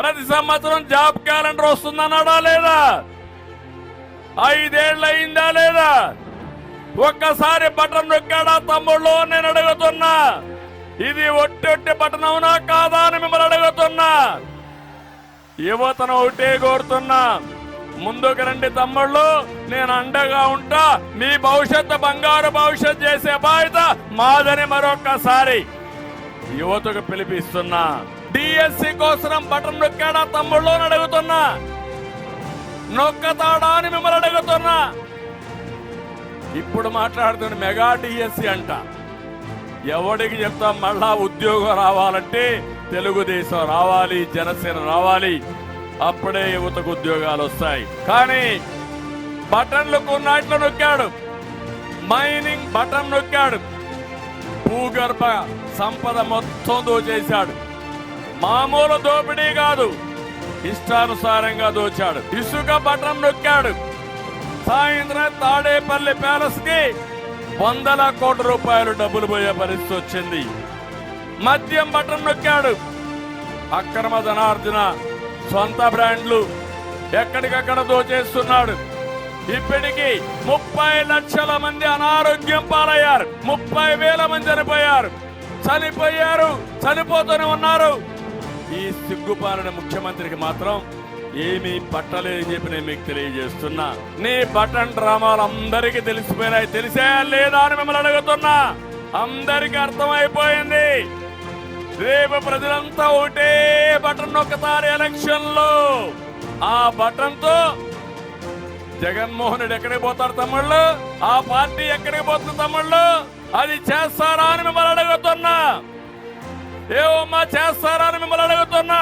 ప్రతి సంవత్సరం job calendar వస్తుందన్నాడా లేదా? ఐదేళ్ళు అయిందా లేదా? ఒక్కసారి బటన్ నొక్కాడా తమ్ముళ్ళు? నేను అడుగుతున్నా. ఇది ఒట్టొట్టి బటన్ అవునా కాదా అని మిమ్మల్ని అడుగుతున్నా. యువతను ఒకటే కోరుతున్నా. ముందుకు రండి తమ్ముళ్ళు. నేను అండగా ఉంటా. మీ భవిష్యత్తు బంగారు భవిష్యత్ చేసే బాధ్యత మాదని మరొక్కసారి యువతకు పిలిపిస్తున్నా. డిఎస్సి కోసం బటన్ నొక్కాడా తమ్ముళ్ళు అని అడుగుతున్నా. నొక్కతాడా అని మిమ్మల్ని అడుగుతున్నా. ఇప్పుడు మాట్లాడుతున్న మెగా డిఎస్సి అంట. ఎవడికి చెప్తాం మళ్ళా ఉద్యోగం రావాలంటే తెలుగుదేశం రావాలి జనసేన రావాలి. అప్పుడే యువతకు ఉద్యోగాలు వస్తాయి. కానీ బటన్లు కొన్నాట్లు నొక్కాడు. Mining button నొక్కాడు. భూగర్భ సంపద మొత్తం దోచేశాడు. మామూలు దోపిడీ కాదు. ఇష్టానుసారంగా దోచాడు. ఇసుక పట్టణం నొక్కాడు. సాయంత్రం తాడేపల్లి ప్యాలెస్కి వందల కోట్ల రూపాయలు డబ్బులు పోయే పరిస్థితి వచ్చింది. మద్యం పట్టణం నొక్కాడు. అక్రమ ధనార్జన సొంత బ్రాండ్లు ఎక్కడికక్కడ దోచేస్తున్నాడు. ఇప్పటికి ముప్పై లక్షల మంది అనారోగ్యం పాలయ్యారు. ముప్పై వేల మంది చనిపోయారు. చనిపోయారు. చనిపోతూనే ఉన్నారు. ఈ సిగ్గుపాలన ముఖ్యమంత్రికి మాత్రం ఏమీ పట్టలేదని చెప్పి నేను మీకు తెలియజేస్తున్నా. నీ బటన్ డ్రామాలు అందరికీ తెలిసిపోయినాయి. తెలిసే లేదా అని మిమ్మల్ని అడుగుతున్నా. అందరికీ అర్థమైపోయింది. రేపు ప్రజలంతా ఒకటే బటన్ ఒక్కసారి ఎలక్షన్లో ఆ బటన్తో జగన్మోహన్ రెడ్డి ఎక్కడికి పోతారు తమ్ముళ్ళు? ఆ పార్టీ ఎక్కడికి పోతుంది తమ్ముళ్ళు? అది చేస్తారా అని మిమ్మల్ని అడుగుతున్నా. ఏమమ్మా చేస్తారా మిమ్మల్ని అడుగుతున్నా.